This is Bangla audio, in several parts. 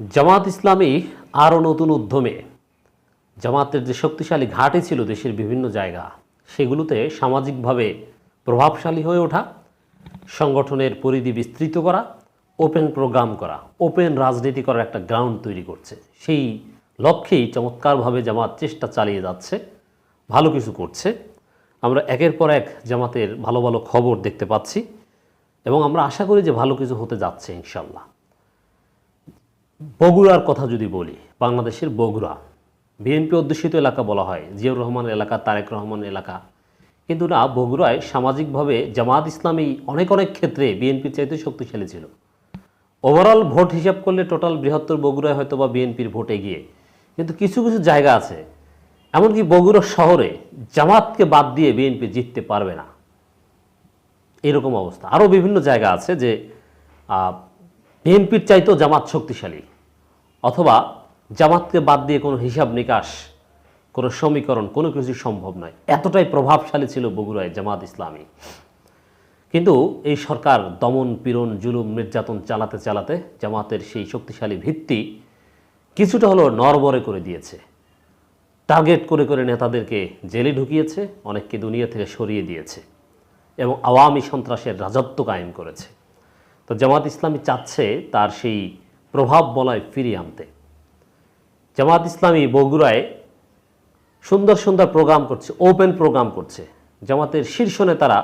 জামাত ইসলামী আরও নতুন উদ্যমে। জামাতের যে শক্তিশালী ঘাঁটি ছিল দেশের বিভিন্ন জায়গা, সেগুলোতে সামাজিকভাবে প্রভাবশালী হয়ে ওঠা, সংগঠনের পরিধি বিস্তৃত করা, ওপেন প্রোগ্রাম করা, ওপেন রাজনীতি করার একটা গ্রাউন্ড তৈরি করছে। সেই লক্ষ্যেই চমৎকারভাবে জামাত চেষ্টা চালিয়ে যাচ্ছে, ভালো কিছু করছে। আমরা একের পর এক জামাতের ভালো ভালো খবর দেখতে পাচ্ছি এবং আমরা আশা করি যে ভালো কিছু হতে যাচ্ছে ইনশাল্লাহ। বগুড়ার কথা যদি বলি, বাংলাদেশের বগুড়া, বিএনপি অধ্যুষিত এলাকা বলা হয়, জিয়াউর রহমান এলাকা, তারেক রহমান এলাকা। কিন্তু না, বগুড়ায় সামাজিকভাবে জামাত ইসলামী অনেক অনেক ক্ষেত্রে বিএনপির চাইতে শক্তিশালী ছিল। ওভারঅল ভোট হিসাব করলে টোটাল বৃহত্তর বগুড়ায় হয়তো বা বিএনপির ভোট এগিয়ে। কিন্তু কিছু কিছু জায়গা আছে, এমনকি বগুড়া শহরে জামাতকে বাদ দিয়ে বিএনপি জিততে পারবে না। এরকম অবস্থা। আরও বিভিন্ন জায়গা আছে যে বিএনপির চাইতেও জামাত শক্তিশালী। অথবা জামাতকে বাদ দিয়ে কোনো হিসাব নিকাশ, কোনো সমীকরণ, কোনো কিছু সম্ভব নয়। এতটাই প্রভাবশালী ছিল বগুড়ায় জামাত ইসলামী। কিন্তু এই সরকার দমন, পীড়ন, জুলুম, নির্যাতন চালাতে চালাতে জামাতের সেই শক্তিশালী ভিত্তি কিছুটা হলো নরবরে করে দিয়েছে। টার্গেট করে করে নেতাদেরকে জেলে ঢুকিয়েছে, অনেককে দুনিয়া থেকে সরিয়ে দিয়েছে এবং আওয়ামী সন্ত্রাসের রাজত্ব কায়েম করেছে। তো জামাত ইসলামী চাচ্ছে তার সেই প্রভাব বলয় ফিরিয়ে আনতে। জামাত ইসলামী বগুড়ায় সুন্দর সুন্দর প্রোগ্রাম করছে, ওপেন প্রোগ্রাম করছে। জামাতের শীর্ষ নেতারা,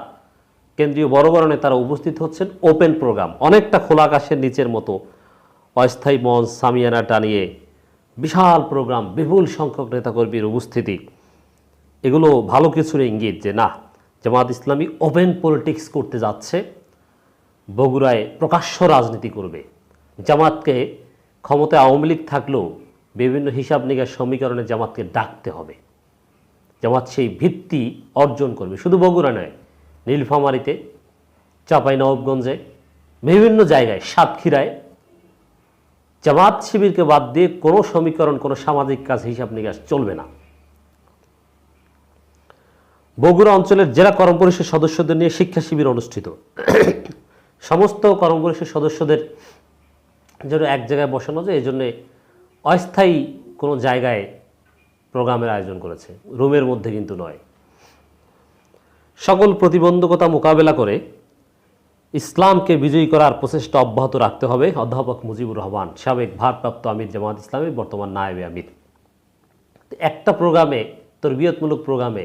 কেন্দ্রীয় বড় বড় নেতারা উপস্থিত হচ্ছেন, ওপেন প্রোগ্রাম। অনেকটা খোলা আকাশের নিচের মতো অস্থায়ী মঞ্চ সামিয়ানা টানিয়ে বিশাল প্রোগ্রাম, বিপুল সংখ্যক নেতাকর্মীর উপস্থিতি। এগুলো ভালো কিছুর ইঙ্গিত যে, না জামাত ইসলামী ওপেন পলিটিক্স করতে যাচ্ছে, বগুড়ায় প্রকাশ্য রাজনীতি করবে। জামাতকে ক্ষমতায় আওয়ামী লীগ থাকলেও বিভিন্ন হিসাব নিকাশ সমীকরণে জামাতকে ডাকতে হবে। জামাত সেই ভিত্তি অর্জন করবে। শুধু বগুড়া নয়, নীলফামারিতে চাপাই নবাবগঞ্জে বিভিন্ন জায়গায়, সাতক্ষীরায় জামাত শিবিরকে বাদ দিয়ে কোনো সমীকরণ, কোনো সামাজিক কাজ, হিসাব নিকাশ চলবে না। বগুড়া অঞ্চলের জেলা কর্ম পরিষদ সদস্যদের নিয়ে শিক্ষা শিবির অনুষ্ঠিত। সমস্ত কর্ম পরিষদ সদস্যদের জন্য এক জায়গায় বসানো যায় এই জন্যে অস্থায়ী কোনো জায়গায় প্রোগ্রামের আয়োজন করেছে। রুমের মধ্যে কিন্তু নয়। সকল প্রতিবন্ধকতা মোকাবেলা করে ইসলামকে বিজয়ী করার প্রচেষ্টা অব্যাহত রাখতে হবে। অধ্যাপক মুজিবুর রহমান, সাবেক ভারপ্রাপ্ত আমির জামাত ইসলামের বর্তমান নায়েবে আমির। একটা প্রোগ্রামে, তরবিয়তমূলক প্রোগ্রামে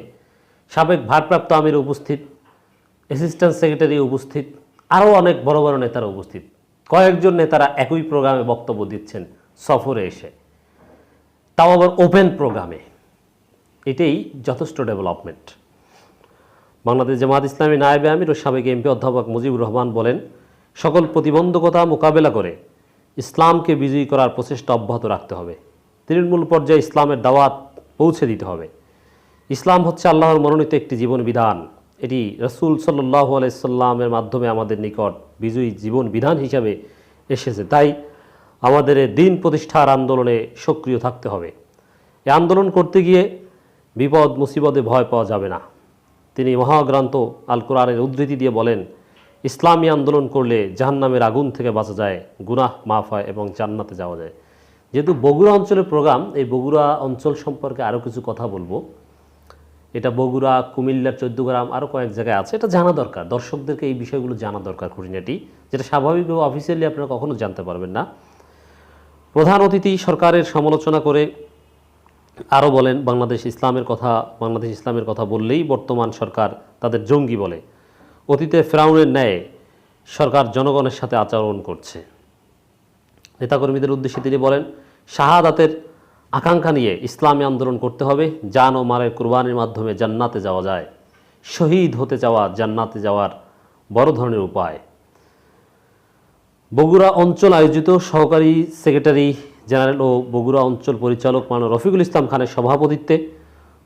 সাবেক ভারপ্রাপ্ত আমির উপস্থিত অ্যাসিস্ট্যান্ট সেক্রেটারি উপস্থিত, আরও অনেক বড় বড় নেতারা উপস্থিত। কয়েকজন নেতারা একই প্রোগ্রামে বক্তব্য দিচ্ছেন সফরে এসে। তাও আবার ওপেন প্রোগ্রামে। এটাই যথেষ্ট ডেভেলপমেন্ট। বাংলাদেশ জামাত ইসলামী নায়েবে আমির ও সাবেক এমপি অধ্যাপক মুজিবুর রহমান বলেন, সকল প্রতিবন্ধকতা মোকাবেলা করে ইসলামকে বিজয়ী করার প্রচেষ্টা অব্যাহত রাখতে হবে। তৃণমূল পর্যায়ে ইসলামের দাওয়াত পৌঁছে দিতে হবে। ইসলাম হচ্ছে আল্লাহর মনোনীত একটি জীবন বিধান। এটি রসুল সাল্লাহ আলাইসাল্লামের মাধ্যমে আমাদের নিকট বিজয়ী জীবন বিধান হিসাবে এসেছে। তাই আমাদের দিন প্রতিষ্ঠার আন্দোলনে সক্রিয় থাকতে হবে। এই আন্দোলন করতে গিয়ে বিপদ, মুসিবতে ভয় পাওয়া যাবে না। তিনি মহাগ্রান্ত আল কোরআনের উদ্ধৃতি দিয়ে বলেন, ইসলামী আন্দোলন করলে জাহান্নামের আগুন থেকে বাঁচা যায়, গুনাহ মাফ হয় এবং জান্নাতে যাওয়া যায়। যেহেতু বগুড়া অঞ্চলের প্রোগ্রাম, এই বগুড়া অঞ্চল সম্পর্কে আরও কিছু কথা বলব। এটা বগুড়া, কুমিল্লার চৌদ্দগ্রাম আরও কয়েক জায়গায় আছে। এটা জানা দরকার। দর্শকদেরকে এই বিষয়গুলো জানা দরকার খুঁটিনাটি, যেটা স্বাভাবিকভাবে অফিসিয়ালি আপনারা কখনো জানতে পারবেন না। প্রধান অতিথি সরকারের সমালোচনা করে আরও বলেন, বাংলাদেশ ইসলামের কথা, বাংলাদেশ ইসলামের কথা বললেই বর্তমান সরকার তাদের জঙ্গি বলে। অতীতে ফেরাউনের ন্যায় সরকার জনগণের সাথে আচরণ করছে। নেতাকর্মীদের উদ্দেশ্যে তিনি বলেন, শাহাদাতের আকাঙ্ক্ষা নিয়ে ইসলামী আন্দোলন করতে হবে। জান ও মালের কুরবানির মাধ্যমে জান্নাতে যাওয়া যায়। শহীদ হতে যাওয়া জান্নাতে যাওয়ার বড় ধরনের উপায়। বগুড়া অঞ্চল আয়োজিত সহকারী সেক্রেটারি জেনারেল ও বগুড়া অঞ্চল পরিচালক মান রফিকুল ইসলাম খানের সভাপতিত্বে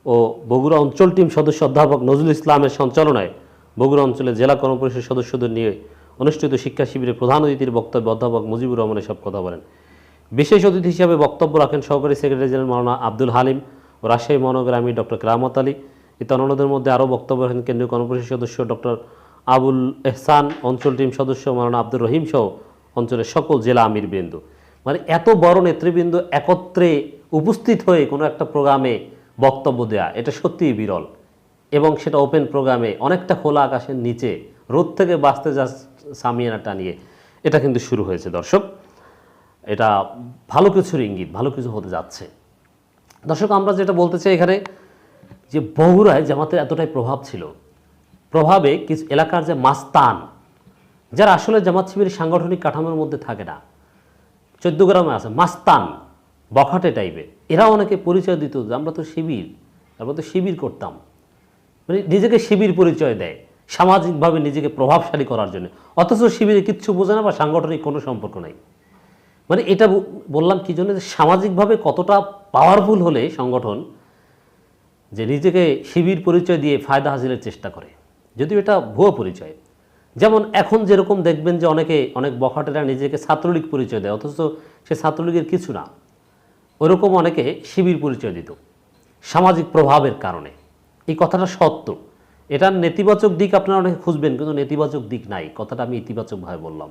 ও বগুড়া অঞ্চল টিম সদস্য অধ্যাপক নজরুল ইসলামের সঞ্চালনায় বগুড়া অঞ্চলের জেলা কর্মপরিষদ সদস্যদের নিয়ে অনুষ্ঠিত শিক্ষা শিবিরে প্রধান অতিথির বক্তব্যে অধ্যাপক মুজিবুর রহমান সব কথা বলেন। বিশেষ অতিথি হিসাবে বক্তব্য রাখেন সহকারী সেক্রেটারি জেনারেল মাওলানা আব্দুল হালিম ও রাজশাহী মহানগর আমির ডক্টর কেরামত আলী। ইতানদের মধ্যে আরও বক্তব্য রাখেন কেন্দ্রীয় কর্মপরিষদ সদস্য ডক্টর আবুল এহসান, অঞ্চল টিম সদস্য মাওলানা আব্দুর রহিম সহ অঞ্চলের সকল জেলা আমির বৃন্দ মানে এত বড় নেতৃবৃন্দ একত্রে উপস্থিত হয়ে কোনো একটা প্রোগ্রামে বক্তব্য দেয়া, এটা সত্যিই বিরল। এবং সেটা ওপেন প্রোগ্রামে অনেকটা খোলা আকাশের নিচে রোদ থেকে বাঁচতে যা সামিয়ানা টানিয়ে এটা কিন্তু শুরু হয়েছে দর্শক। এটা ভালো কিছুর ইঙ্গিত, ভালো কিছু হতে যাচ্ছে। দর্শক, আমরা যেটা বলতে চাই এখানে যে বগুড়ায় জামাতের এতটাই প্রভাব ছিল। প্রভাবে কিছু এলাকার যে মাস্তান, যারা আসলে জামাত শিবিরের সাংগঠনিক কাঠামোর মধ্যে থাকে না, চোদ্দ গ্রামে আছে, মাস্তান, বখাটে টাইপের এরা। অনেকে পরিচয় দিত যে আমরা তো শিবির, আমরা তো শিবির করতাম। মানে নিজেকে শিবির পরিচয় দেয়, সামাজিকভাবে নিজেকে প্রভাবশালী করার জন্য। অথচ শিবিরে কিচ্ছু বোঝে না বা সাংগঠনিক কোনো সম্পর্ক নাই। মানে এটা বললাম কি জন্য সামাজিকভাবে কতটা পাওয়ারফুল হলে সংগঠন যে নিজেকে শিবির পরিচয় দিয়ে ফায়দা হাসিলের চেষ্টা করে। যদিও এটা ভুয়ো পরিচয়। যেমন এখন যেরকম দেখবেন যে অনেকে, অনেক বখাটেরা নিজেকে ছাত্রলীগ পরিচয় দেয়, অথচ সে ছাত্রলীগের কিছু না। ওরকম অনেকে শিবির পরিচয় দিত, সামাজিক প্রভাবের কারণে। এই কথাটা সত্য। এটার নেতিবাচক দিক আপনারা অনেকে খুঁজবেন, কিন্তু নেতিবাচক দিক নাই। কথাটা আমি ইতিবাচকভাবে বললাম।